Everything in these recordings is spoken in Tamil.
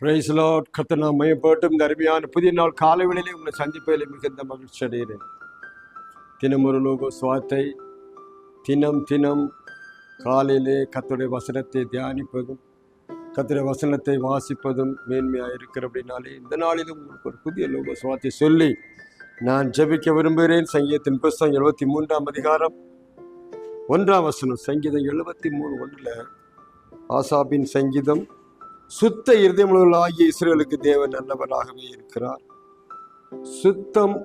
பிரைஸ்லோ கத்தனா மையப்பட்டும் இந்த அருமையான புதிய நாள் காலை வேளையிலே உங்களை சந்திப்பதில் மிகுந்த மகிழ்ச்சி அடைகிறேன். தினம் ஒரு லோக சுவாத்தை தினம் தினம் காலையிலே கத்துடைய வசனத்தை தியானிப்பதும் கத்துடைய வசனத்தை வாசிப்பதும் மேன்மையாக இருக்கிற அப்படின்னாலே இந்த நாளிலும் உங்களுக்கு ஒரு புதிய லோக சுவாத்தை சொல்லி நான் ஜெபிக்க விரும்புகிறேன். சங்கீதத்தின் புஸ்தகம் எழுபத்தி மூன்றாம் அதிகாரம் ஒன்றாம் வசனம். சங்கீதம் எழுபத்தி மூணு ஒன்றில் ஆசாபின் சங்கீதம் சுத்த இருதயமுள்ளவர்களாகிய இஸ்ரேலுக்கு தேவன் நல்லவராகவே இருக்கிறார். சுத்தம்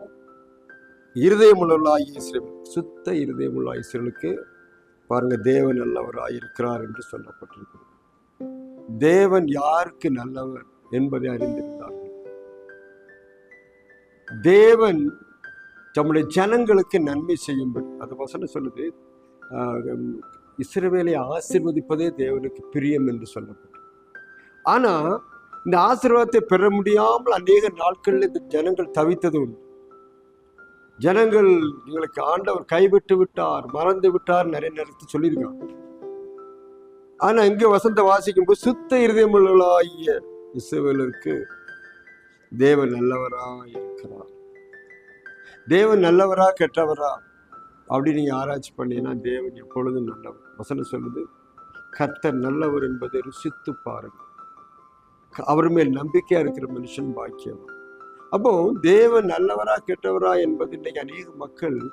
இருதயமுள்ளவர்களாகிய இஸ்ரேல் சுத்த இருதயமுள்ள இஸ்ரேலுக்கு பாருங்க தேவன் நல்லவராக இருக்கிறார் என்று சொல்லப்பட்டிருக்கிறது. தேவன் யாருக்கு நல்லவர் என்பதை அறிந்திருந்தார்கள். தேவன் தம்முடைய ஜனங்களுக்கு நன்மை செய்யும்படி அது வசனம் சொல்லுது ஆஹ், இஸ்ரவேலை ஆசிர்வதிப்பதே தேவனுக்கு பிரியம் என்று சொல்லப்பட்டது ஆனா இந்த ஆசீர்வாதத்தை பெற முடியாமல் அநேக நாட்களில் இந்த ஜனங்கள் தவித்தது உண்டு. ஜனங்கள் எங்களுக்கு ஆண்டவர் கைவிட்டு விட்டார் மறந்து விட்டார் நிறைய நேரத்தை சொல்லியிருக்காங்க. ஆனா இங்க வசந்த வாசிக்கும் போது சுத்த இருதயமுள்ளவர்களாகிய இஸ்ரவேலருக்கு தேவன் நல்லவரா இருக்கிறார். தேவன் நல்லவரா கெட்டவரா அப்படின்னு நீங்கள் ஆராய்ச்சி பண்ணீங்கன்னா தேவன் எப்பொழுதும் நல்லவர். வசனம் சொல்லுது கர்த்தர் நல்லவர் என்பதை ருசித்து பாருங்கள். அவர் மேல் நம்பிக்கையா இருக்கிற மனுஷன் பாக்கியம் அப்போ தேவன் நல்லவரா கெட்டவரா என்பது இன்றைக்கு அநேக மக்கள்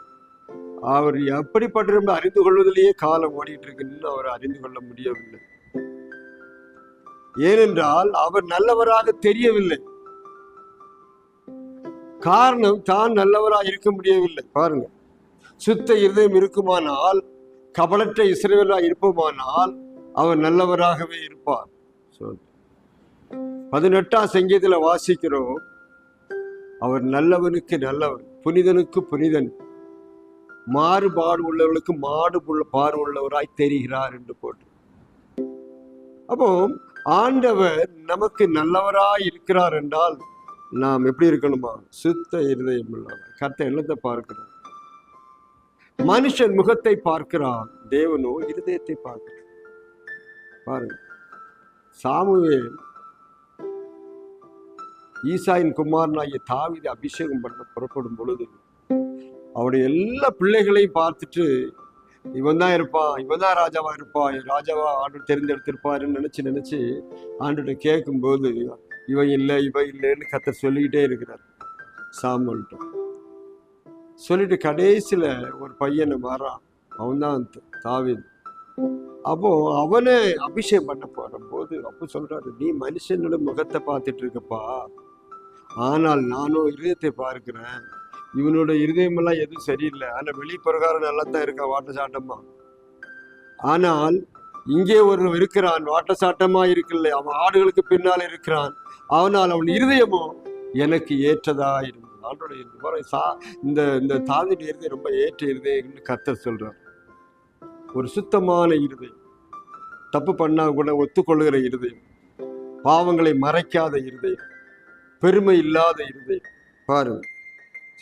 அவர் எப்படிப்பட்டிருந்த அறிந்து கொள்வதிலேயே காலம் ஓடிட்டு இருக்குன்னு அவர் அறிந்து கொள்ள முடியவில்லை. ஏனென்றால் அவர் நல்லவராக தெரியவில்லை. காரணம் தான் நல்லவராக இருக்க முடியவில்லை. பாருங்க. சுத்த இருதயம் இருக்குமானால் கபலற்ற இசைவராக இருப்போமானால் அவர் நல்லவராகவே இருப்பார். சொல் பதினெட்டாம் சங்கீதத்துல வாசிக்கிறோம். அவர் நல்லவனுக்கு நல்லவன் புனிதனுக்கு புனிதன். மாறுபாடு உள்ளவர்களுக்கு மாடு பாடு உள்ளவராய் தெரிகிறார் என்று போட்டு அப்போ ஆண்டவர் நமக்கு நல்லவராய் இருக்கிறார் என்றால் நாம் எப்படி இருக்கணுமா? சுத்த இருதயம் உள்ளவர் கத்த எண்ணத்தை பார்க்கிறோம் மனுஷன் முகத்தை பார்க்கிறான். தேவனோ இருதயத்தை பார்க்கிறான் பாருங்க. சாமுவேல் ஈசாயின் குமாரனாகிய தாவீதை அபிஷேகம் பண்ண புறப்படும் பொழுது அவருடைய எல்லா பிள்ளைகளையும் பார்த்துட்டு இவன் தான் இருப்பான் இவன் தான் ராஜாவா இருப்பான் ராஜாவா ஆண்டு தெரிந்தெடுத்திருப்பாருன்னு நினைச்சு நினைச்சு ஆண்டுகிட்ட கேட்கும்போது இவன் இல்லை இவன் இல்லைன்னு கத்த சொல்லிக்கிட்டே இருக்கிறார். சாமுவல்கிட்ட. சொல்லிட்டு கடைசியில ஒரு பையனை வரான் அவன் தான் அப்போ அவனை அபிஷேகம் பண்ண போற போது அப்போ சொல்றாரு நீ மனுஷனோட முகத்தை பார்த்துட்டு இருக்கப்பா. ஆனால் நானும் இருதயத்தை பார்க்கிறேன். இவனோட இருதயமெல்லாம் எதுவும் சரியில்லை. ஆனால் வெளிப்பிரகாரம் நல்லா தான் இருக்கான் வாட்டசாட்டமா? ஆனால் இங்கே ஒரு இருக்கிறான். வாட்டசாட்டமா இருக்கல அவன் ஆடுகளுக்கு பின்னால் இருக்கிறான். ஆனால் அவன் இருதயமோ எனக்கு ஏற்றதா இருந்தது. ஆண்டோட சா- இந்த இந்த தாவின் இருதயம் ரொம்ப ஏற்ற இருதயம்னு கத்த சொல்றார். ஒரு சுத்தமான இருதயம். தப்பு பண்ணா கூட ஒத்துக்கொள்ளுகிற இருதயம். பாவங்களை மறைக்காத இருதயம். பெருமை இல்லாத இருதயம். பாருங்க.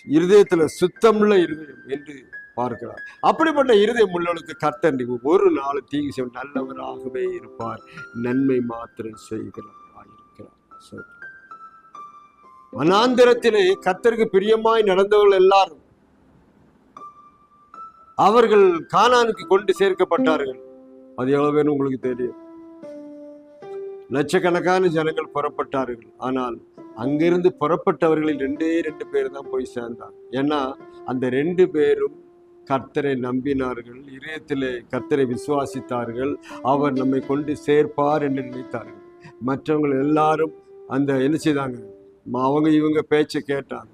இருதயத்துல சுத்தமுள்ள இருதயம் என்று பார்க்கிறார். அப்படிப்பட்ட இருதயம் உள்ளவனுக்கு கர்த்தர் ஒரு நாள் தீங்கு செய்யும் நல்லவராகவே இருப்பார். நன்மை மாத்திரம் செய்கிறார் இருக்கிறார். சொல்றார். வனாந்திரத்திலே கர்த்தருக்கு பிரியமாய் நடந்தவர்கள் எல்லாரும் அவர்கள் கானானுக்கு கொண்டு சேர்க்கப்பட்டார்கள். அது எவ்வளவு பேர் உங்களுக்கு தெரியும்? லட்சக்கணக்கான ஜனங்கள் புறப்பட்டார்கள். ஆனால் அங்கிருந்து புறப்பட்டவர்களில் ரெண்டே ரெண்டு பேர் தான் போய் சேர்ந்தான். ஏன்னா அந்த ரெண்டு பேரும் கர்த்தரை நம்பினார்கள் இதயத்திலே கர்த்தரை விசுவாசித்தார்கள் அவர் நம்மை கொண்டு சேர்ப்பார் என்று நினைத்தார்கள். மற்றவங்க எல்லாரும் அந்த என்ன செய்தாங்க? அவங்க இவங்க பேச்சை கேட்டாங்க.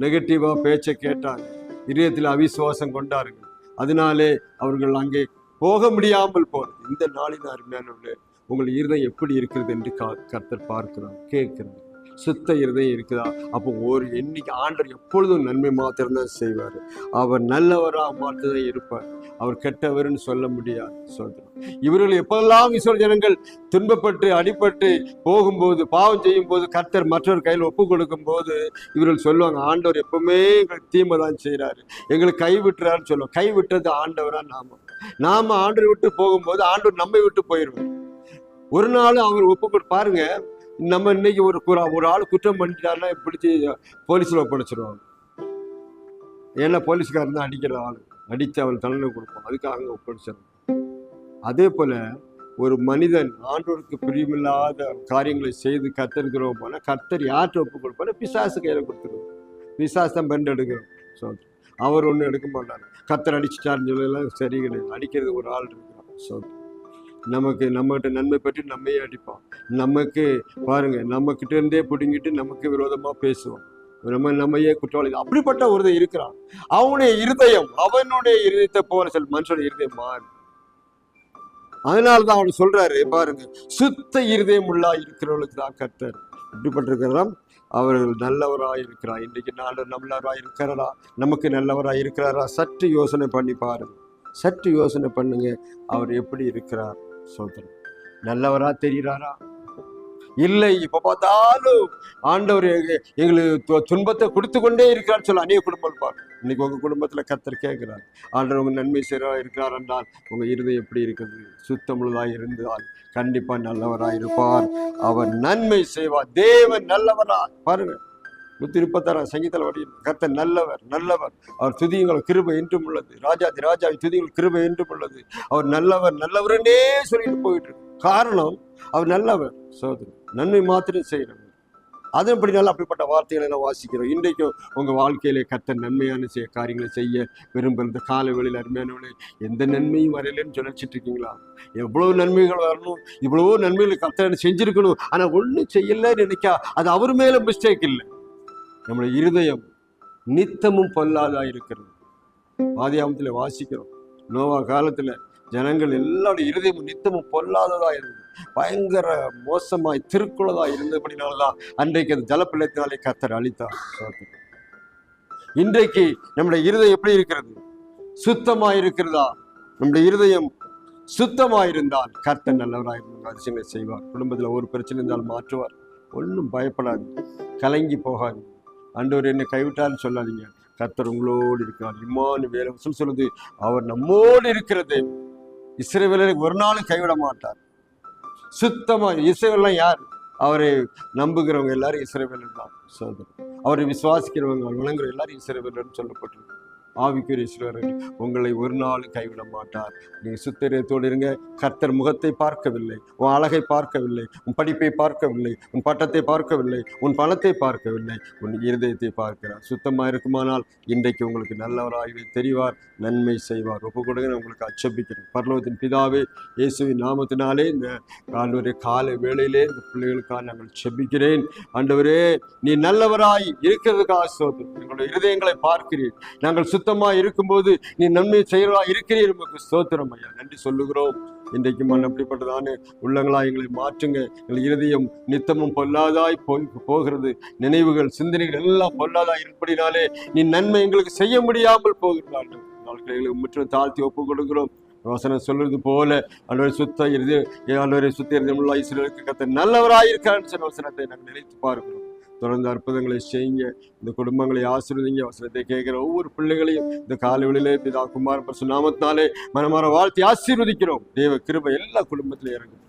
நெகட்டிவாக பேச்சை கேட்டாங்க. இதயத்தில் அவிசுவாசம் கொண்டார்கள். அதனாலே அவர்கள் அங்கே போக முடியாமல் போனது. இந்த நாளின் அருமையானவர்களே உங்கள் இருதயம் எப்படி இருக்கிறது என்று கா- கர்த்தர் பார்க்கிறார் கேட்கிறார். சுத்த இருதயம் இருக்குதா? அப்போ ஒரு எண்ணிக்கை ஆண்டவர் எப்பொழுதும் நன்மை மாத்திரம்தான் செய்வார். அவர் நல்லவராக மாற்றுதான் இருப்பார். அவர் கெட்டவர்னு சொல்ல முடியாது. சொல்றார் இவர்கள் எப்பெல்லாம் இஸ்ரவேல் ஜனங்கள் துன்பப்பட்டு அடிபட்டு போகும்போது பாவம் செய்யும் போது கர்த்தர் மற்றொரு கையில் ஒப்பு கொடுக்கும் போது இவர்கள் சொல்லுவாங்க ஆண்டவர் எப்பவுமே எங்களுக்கு தீமை தான் செய்கிறாரு எங்களுக்கு கை விட்டுறாருன்னு சொல்லுவோம் கை விட்டது ஆண்டவரா நாம. நாம ஆண்டவர் விட்டு போகும்போது ஆண்டவர் நம்மை விட்டு போயிடுவோம் ஒரு நாள் அவர் ஒப்பு கொடு- பாருங்க நம்ம இன்னைக்கு ஒரு குற- ஒரு ஆள் குற்றம் பண்ணிட்டாருன்னா பிடிச்சி போலீஸில் ஒப்படைச்சிருவாங்க. ஏன்னா போலீஸ்காரன் தான் அடிக்கிற ஆள். அடித்து அவன் தண்டனை கொடுப்போம் அதுக்காக அங்கே அதே போல் ஒரு மனிதன் ஆண்டோருக்கு பிரியமில்லாத காரியங்களை செய்து கத்தருக்கிறோம் போனால் கத்தர் யார்கிட்ட ஒப்பு கொடுப்பாரு பிசாசு கையில் கொடுத்துருவோம் பிசாசு தான் பெண்டு எடுக்கிறோம். ஸோ அவர் ஒன்றும் எடுக்க மாட்டார். கத்தர் அடிச்சிட்டாருன்னு சொல்லலாம். சரி கிடையாது. அடிக்கிறது ஒரு ஆள் இருக்கிறான் ஸோ நமக்கு நம்மகிட்ட நன்மை பற்றி நம்மையே அடிப்பான். நமக்கு பாருங்க நம்மக்கிட்ட இருந்தே பிடுங்கிட்டு நமக்கு விரோதமாக பேசுவோம் நம்ம நம்மையே குற்றவாளி. அப்படிப்பட்ட ஒருத்தன் இருக்கிறான். அவனுடைய இருதயம் அவனுடைய இருதயத்தை போல சில மனுஷனுடைய இருதயம் மாறு அதனாலதான் அவன் சொல்றாரு பாருங்க சுத்த இருதயம் உள்ளா இருக்கிறவர்களுக்கு தான் கர்த்தர். இப்படிப்பட்டிருக்கிறதாம் அவர்கள் நல்லவரா இருக்கிறார். இன்றைக்கு நாள் நல்லவராய் இருக்கிறாரா நமக்கு நல்லவரா இருக்கிறாரா? சற்று யோசனை பண்ணி பாருங்க. சற்று யோசனை பண்ணுங்க அவர் எப்படி இருக்கிறார்? சொல்றேன். நல்லவரா தெரிகிறாரா? இல்லை இப்ப பார்த்தாலும் ஆண்டவர் எங்களுக்கு துன்பத்தை கொடுத்து கொண்டே இருக்கிறார் சொல்ல அநேக குடும்பம் பாரு. இன்னைக்கு உங்க குடும்பத்துல கத்தர் கேட்கிறார். ஆண்டவர் உங்க நன்மை செய்கிறா இருக்கிறார் என்றால் உங்க இருதயம் எப்படி இருக்குது? சுத்தமுள்ளதாக இருந்தால் கண்டிப்பா நல்லவராக இருப்பார் அவர் நன்மை செய்வார். தேவன் நல்லவரா. பாருங்க. நூத்தி முப்பத்தாறாம் சங்கீதத்தில் வடி கர்த்தர் நல்லவர் நல்லவர். அவர் துதியுங்கள் கிருபை என்றும் உள்ளது. ராஜாதி ராஜாவி துதியுங்கள் கிருபை என்றும் உள்ளது. அவர் நல்லவர் நல்லவரனே சொல்லிட்டு போயிட்டு இருக்கு. காரணம் அவர் நல்லவர். சோதனை நன்மை மாத்திரம் செய்கிறவர். நல்லா அப்படிப்பட்ட வார்த்தைகளை நான் வாசிக்கிறோம். இன்றைக்கும் உங்கள் வாழ்க்கையிலே கர்த்தர் நன்மையான செய்ய காரியங்களை செய்ய விரும்புகிற கால வேளையில் அருமையானவளே எந்த நன்மையும் வரையிலன்னு சொல்லிச்சிட்டு இருக்கீங்களா? எவ்வளோ நன்மைகள் வரணும் இவ்வளவோ நன்மைகள் கர்த்தர் செஞ்சுருக்கணும். ஆனால் ஒன்றும் செய்யலைன்னு நினைக்கா அது அவர் மேலே மிஸ்டேக் இல்லை. நம்முடைய இருதயம் நித்தமும் பொல்லாதா இருக்கிறது. ஆதியாமத்தில் வாசிக்கிறோம். நோவா காலத்தில் ஜனங்கள் எல்லாருடைய இருதயமும் நித்தமும் பொல்லாததாக இருந்தது. பயங்கர மோசமாய் திருக்குள்ளதா இருந்தபடினாலதான் அன்றைக்கு அந்த ஜலப்பிள்ளத்தினாலே கத்தர் அழித்தார் இன்றைக்கு நம்முடைய இருதயம் எப்படி இருக்கிறது? சுத்தமாக இருக்கிறதா? நம்முடைய இருதயம் சுத்தமாக இருந்தால் கர்த்தர் நல்லவராக இருந்தால் அதிசயங்களை செய்வார். குடும்பத்தில் ஒரு பிரச்சனை இருந்தால் மாற்றுவார். ஒன்றும் பயப்படாது கலங்கி போகாது ஆண்டவர் என்னை கைவிட்டார்னு சொல்லாதீங்க. கர்த்தர் உங்களோடு இருக்கிறார். இம்மானு வேலை வசூல் சொல்லுது. அவர் நம்மோடு இருக்கிறது இஸ்ரேவேலரை ஒரு நாளும் கைவிட மாட்டார். சுத்தமாக இஸ்ரேவேலாம் யார்? அவரை நம்புகிறவங்க எல்லாரும் இஸ்ரேவேலர் தான். சோதனை. அவரை விசுவாசிக்கிறவங்க விளங்குற எல்லாரும் இஸ்ரேவேலர்னு சொல்லப்பட்டிருக்கு. ஆவிக்குரிய இஸ்ரவேலர் உங்களை ஒரு நாள் கைவிட மாட்டார். நீங்க சுத்தரியத்தோடு இருங்க. கர்த்தர் முகத்தை பார்க்கவில்லை. உன் அழகை பார்க்கவில்லை. உன் படிப்பை பார்க்கவில்லை. உன் பட்டத்தை பார்க்கவில்லை. உன் பணத்தை பார்க்கவில்லை. உன் இருதயத்தை பார்க்கிறார். சுத்தமா இருக்குமானால் இன்றைக்கு உங்களுக்கு நல்லவராகவே தெரிவார். நன்மை செய்வார். ஒப்பு கொடுங்க. நான் உங்களுக்கு அச்சபிக்கிறேன். பரலோகத்தின் பிதாவே இயேசுவின் நாமத்தினாலே இந்த ஆண்டவரே காலை வேளையிலே இந்த பிள்ளைகளுக்காக நாங்கள் செபிக்கிறேன் ஆண்டவரே நீ நல்லவராய் இருக்கிறதுக்காக சோதனை. எங்களுடைய இருதயங்களை பார்க்கிறீர். நாங்கள் சுத்தமாய் இருக்கும்போது நீ நன்மை செய்கிறவா இருக்கிறீர். நமக்கு ஸ்தோத்திரம் ஐயா. நன்றி சொல்லுகிறோம். இன்றைக்கு மண் அப்படிப்பட்டதான உள்ளங்களா எங்களை மாற்றுங்க. எங்கள் இருதயம் நித்தமும் பொல்லாதாய் போய் போகிறது. நினைவுகள் சிந்தனைகள் எல்லாம் பொல்லாதாய் இருப்படினாலே நீ நன்மை எங்களுக்கு செய்ய முடியாமல் போகிறார்கள் நாட்களை எங்களுக்கு முற்றிலும் தாழ்த்தி ஒப்பு கொடுக்கிறோம். வசனம் சொல்றது போல அன்றவரை சுத்த இறுதி அன்றவரை சுத்த இருந்து இஸ்ரேலுக்கு கத்த நல்லவராயிருக்கான்னு சொன்ன வசனத்தை நாங்கள் நினைத்து பார்க்கிறோம். தொடர்ந்து அற்புதங்களை செய்யுங்க இந்த குடும்பங்களை ஆசிர்வதிங்க. வசனத்தை கேட்கிற ஒவ்வொரு பிள்ளைகளையும் இந்த காலைகளிலே பிதா குமார் பரிசு நாமத்தினாலே மனமார வாழ்த்தி ஆசீர்வதிக்கிறோம். தேவ கிருபை எல்லா குடும்பத்திலும் இறங்கும்.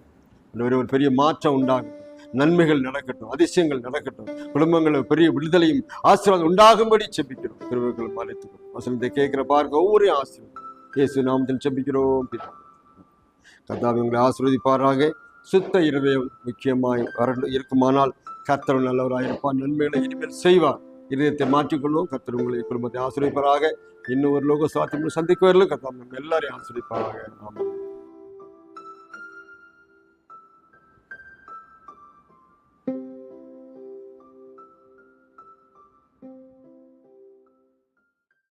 அன்றவரே ஒரு பெரிய மாற்றம் உண்டாகும். நன்மைகள் நடக்கட்டும் அதிசயங்கள் நடக்கட்டும். குடும்பங்களில் பெரிய விடுதலையும் ஆசீர்வாதம் உண்டாகும்படி செபிக்கிறோம். கிருபைகள் மலைத்துக்கும் வசனத்தை கேட்கிற பார்க்க ஒவ்வொரு ஆசீர்வாதம். இயேசு நாமத்தில் செபிக்கிறோம். பிதா உங்களை ஆசீர்வதிப்பாராக. சுத்த இருதயம் முக்கியமாய் வர இருக்குமானால் கர்த்தர் நல்லவராக இருப்பார். நன்மைகளை இனிமேல் செய்வார். இதயத்தை மாற்றிக்கொள்ளும். கர்த்தர் உங்களை குடும்பத்தை ஆசிரியப்பாராக இன்னும் ஒரு லோக சாத்தியம் சந்திக்க வரலும் கர்த்தர் நம்ம எல்லாரையும் ஆசிரியப்பாராக ஆமாம்